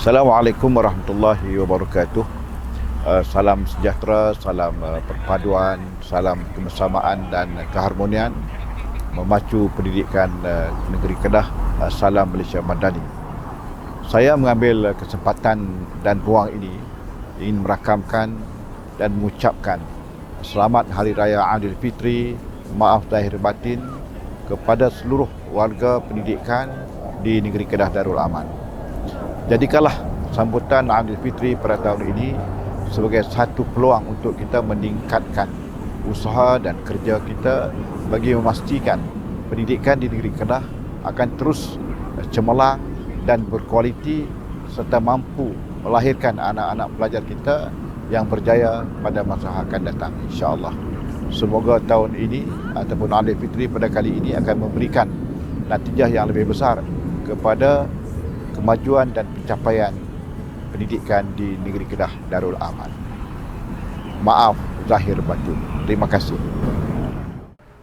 Assalamualaikum warahmatullahi wabarakatuh. Uh, salam sejahtera, salam uh, perpaduan, salam kebersamaan dan keharmonian memacu pendidikan uh, negeri Kedah. Salam Malaysia Madani. Saya mengambil kesempatan dan ruang ini ingin merakamkan dan mengucapkan selamat Hari Raya Aidilfitri, maaf zahir batin kepada seluruh warga pendidikan di negeri Kedah Darul Aman. Jadikanlah sambutan Aidilfitri pada tahun ini sebagai satu peluang untuk kita meningkatkan usaha dan kerja kita bagi memastikan pendidikan di negeri Kedah akan terus cemerlang dan berkualiti serta mampu melahirkan anak-anak pelajar kita yang berjaya pada masa akan datang insya-Allah. Semoga tahun ini ataupun Aidil Fitri pada kali ini akan memberikan natijah yang lebih besar kepada kemajuan dan pencapaian pendidikan di negeri Kedah Darul Aman. Maaf zahir batin. Terima kasih.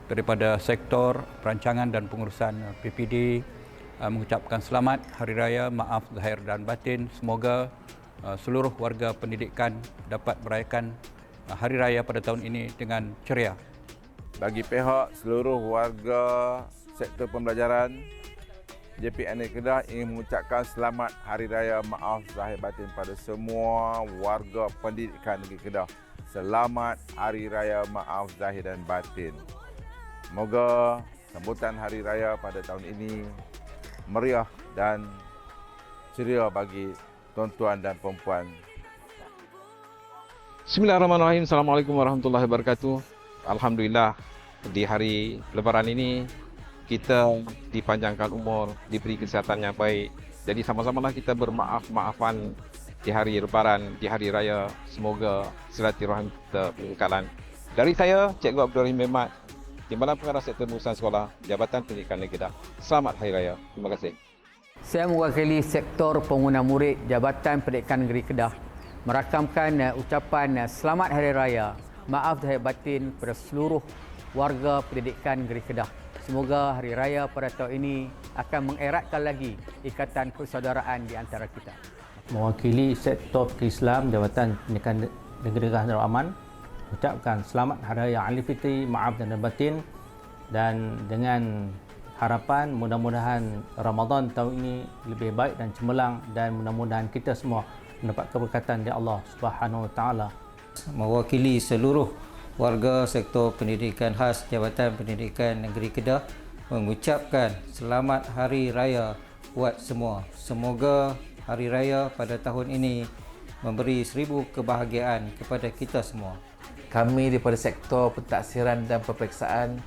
Daripada sektor perancangan dan pengurusan PPD uh, mengucapkan selamat Hari Raya Maaf Zahir dan Batin. Semoga uh, seluruh warga pendidikan dapat merayakan uh, Hari Raya pada tahun ini dengan ceria. Bagi pihak seluruh warga sektor pembelajaran, JPNA Kedah ingin mengucapkan selamat Hari Raya Maaf Zahir Batin pada semua warga pendidikan negeri Kedah. Selamat Hari Raya Maaf Zahir dan Batin. Semoga sambutan Hari Raya pada tahun ini meriah dan ceria bagi tuan-tuan dan puan-puan. Bismillahirrahmanirrahim. Assalamualaikum warahmatullahi wabarakatuh. Alhamdulillah di hari lebaran ini kita dipanjangkan umur, diberi kesihatan yang baik. Jadi sama-samalah kita bermaaf-maafan di hari lebaran, di hari raya. Semoga silaturahim kita berkekalan. Dari saya, Cikgu Abdul Rahim Mehmet, Timbalan Pengarah Sektor Pengurusan Sekolah, Jabatan Pendidikan Negeri. Selamat Hari Raya. Terima kasih. Saya mewakili Sektor Pengguna Murid Jabatan Pendidikan Negeri Kedah merakamkan uh, ucapan uh, Selamat Hari Raya, maaf zahir batin kepada seluruh warga pendidikan Negeri Kedah. Semoga Hari Raya pada tahun ini akan mengeratkan lagi ikatan persaudaraan di antara kita. Mewakili Sektor Islam Jabatan Pendidikan Negeri Darul Aman ucapkan selamat Hari Raya Aidilfitri, maaf dan batin dan dengan harapan mudah-mudahan Ramadan tahun ini lebih baik dan cemerlang dan mudah-mudahan kita semua mendapat keberkatan dari Allah Subhanahu Wa Taala. Mewakili seluruh warga sektor pendidikan khas Jabatan Pendidikan Negeri Kedah mengucapkan selamat Hari Raya buat semua. Semoga Hari Raya pada tahun ini memberi seribu kebahagiaan kepada kita semua. Kami daripada sektor pentaksiran dan peperiksaan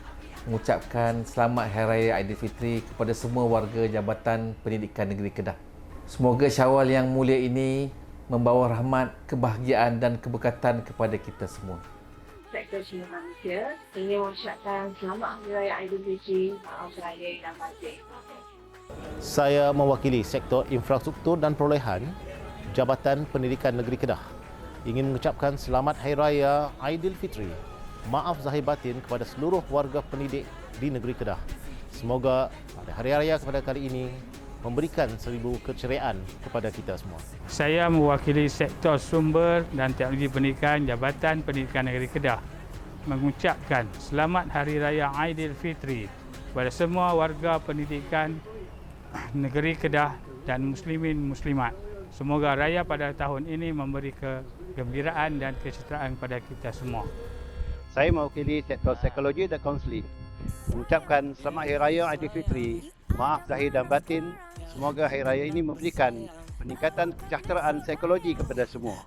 mengucapkan selamat Hari Raya Aidilfitri kepada semua warga Jabatan Pendidikan Negeri Kedah. Semoga Syawal yang mulia ini membawa rahmat, kebahagiaan dan keberkatan kepada kita semua. Sektor Sumber Manusia ingin mengucapkan selamat Hari Raya Aidilfitri, maaf raya dan batin. Saya mewakili sektor infrastruktur dan perolehan Jabatan Pendidikan Negeri Kedah ingin mengucapkan selamat Hari Raya Aidilfitri. Maaf zahir batin kepada seluruh warga pendidik di negeri Kedah. Semoga pada hari raya kepada kali ini memberikan seribu keceriaan kepada kita semua. Saya mewakili sektor sumber dan teknologi pendidikan Jabatan Pendidikan Negeri Kedah mengucapkan selamat Hari Raya Aidilfitri kepada semua warga pendidikan negeri Kedah dan muslimin muslimat. Semoga raya pada tahun ini memberi kegembiraan dan kesejahteraan kepada kita semua. Saya mewakili sektor psikologi dan kaunseling mengucapkan selamat Hari Raya Aidilfitri. Maaf zahir dan batin. Semoga Hari Raya ini memberikan peningkatan kesejahteraan psikologi kepada semua.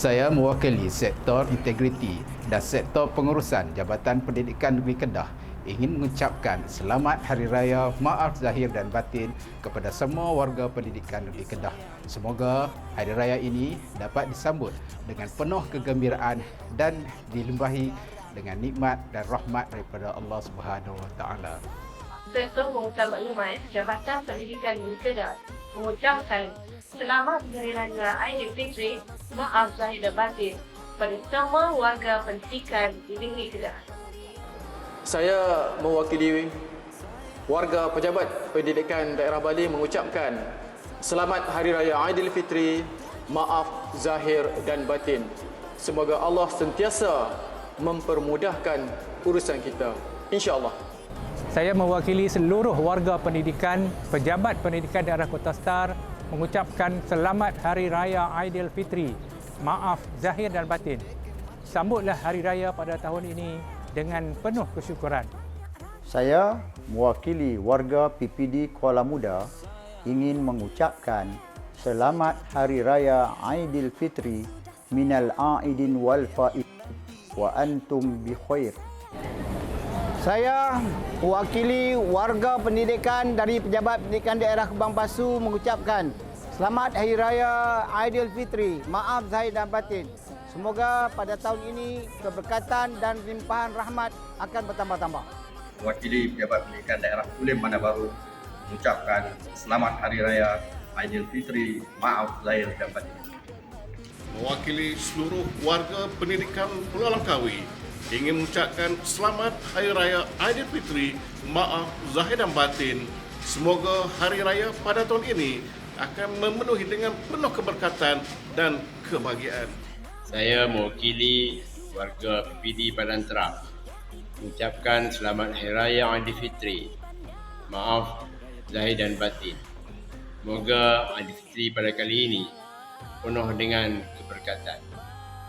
Saya mewakili sektor integriti dan sektor pengurusan Jabatan Pendidikan Negeri Kedah ingin mengucapkan selamat Hari Raya Maaf Zahir dan Batin kepada semua warga pendidikan negeri Kedah. Semoga Hari Raya ini dapat disambut dengan penuh kegembiraan dan dilembahi dengan nikmat dan rahmat daripada Allah Subhanahu Wa Taala. Sektor Pengurusan Maklumat Jabatan Pendidikan Negeri Kedah mengucapkan selamat Hari Raya Aidilfitri, maaf zahir dan batin kepada semua warga pendidikan di negeri Kedah. Saya mewakili warga pejabat pendidikan daerah Bali mengucapkan Selamat Hari Raya Aidilfitri. Maaf zahir dan batin. Semoga Allah sentiasa mempermudahkan urusan kita. InsyaAllah. Saya mewakili seluruh warga pendidikan, pejabat pendidikan daerah Kota Star mengucapkan selamat Hari Raya Aidilfitri. Maaf zahir dan batin. Sambutlah Hari Raya pada tahun ini dengan penuh kesyukuran. Saya mewakili warga PPD Kuala Muda ingin mengucapkan Selamat Hari Raya Aidilfitri minal aidin wal faid wa antum bi khair. Saya mewakili warga pendidikan dari Pejabat Pendidikan Daerah Kebang Basu mengucapkan Selamat Hari Raya Aidilfitri. Maaf zahir dan batin. Semoga pada tahun ini keberkatan dan limpahan rahmat akan bertambah-tambah. Mewakili Pejabat Pendidikan Daerah Kulim Mana Baru mengucapkan Selamat Hari Raya Aidilfitri. Maaf zahir dan batin. mewakili seluruh warga pendidikan Pulau Langkawi ingin mengucapkan selamat Hari Raya Aidilfitri, maaf zahir dan batin. Semoga Hari Raya pada tahun ini akan memenuhi dengan penuh keberkatan dan kebahagiaan. Saya mewakili warga PPD Padang Terang mengucapkan selamat Hari Raya Aidilfitri. Maaf zahir dan batin. Semoga Aidilfitri pada kali ini penuh dengan keberkatan.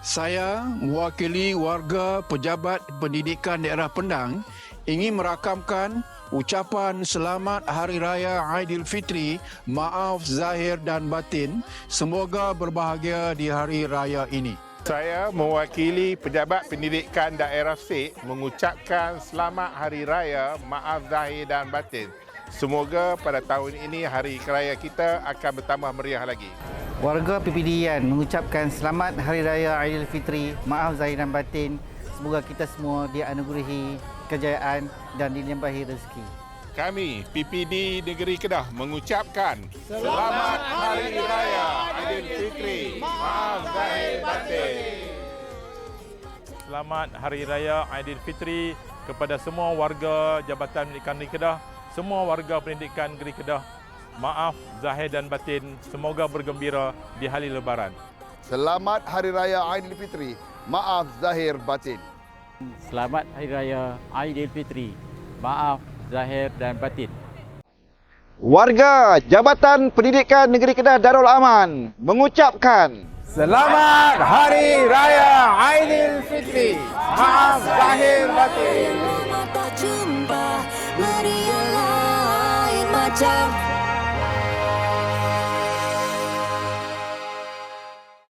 Saya mewakili warga pejabat pendidikan daerah Pendang ingin merakamkan ucapan selamat Hari Raya Aidilfitri, maaf zahir dan batin. Semoga berbahagia di hari raya ini. Saya mewakili Pejabat Pendidikan Daerah Sik mengucapkan Selamat Hari Raya Maaf Zahir dan Batin. Semoga pada tahun ini Hari Raya kita akan bertambah meriah lagi. Warga PPD Yan mengucapkan selamat Hari Raya Aidilfitri, maaf zahir dan batin. Semoga kita semua dianugerahi kejayaan dan dilimpahi rezeki. Kami PPD Negeri Kedah mengucapkan Selamat Hari Raya Aidilfitri. Maaf Zahir Batin. Selamat Hari Raya Aidilfitri kepada semua warga Jabatan Pendidikan Negeri Kedah, semua warga pendidikan Negeri Kedah. Maaf zahir dan batin, semoga bergembira di hari lebaran. Selamat Hari Raya Aidilfitri. Maaf zahir batin. Selamat Hari Raya Aidilfitri. Maaf zahir dan batin. Warga Jabatan Pendidikan Negeri Kedah Darul Aman mengucapkan Selamat Hari Raya Aidilfitri. Maaf zahir batin. Jumpa lain macam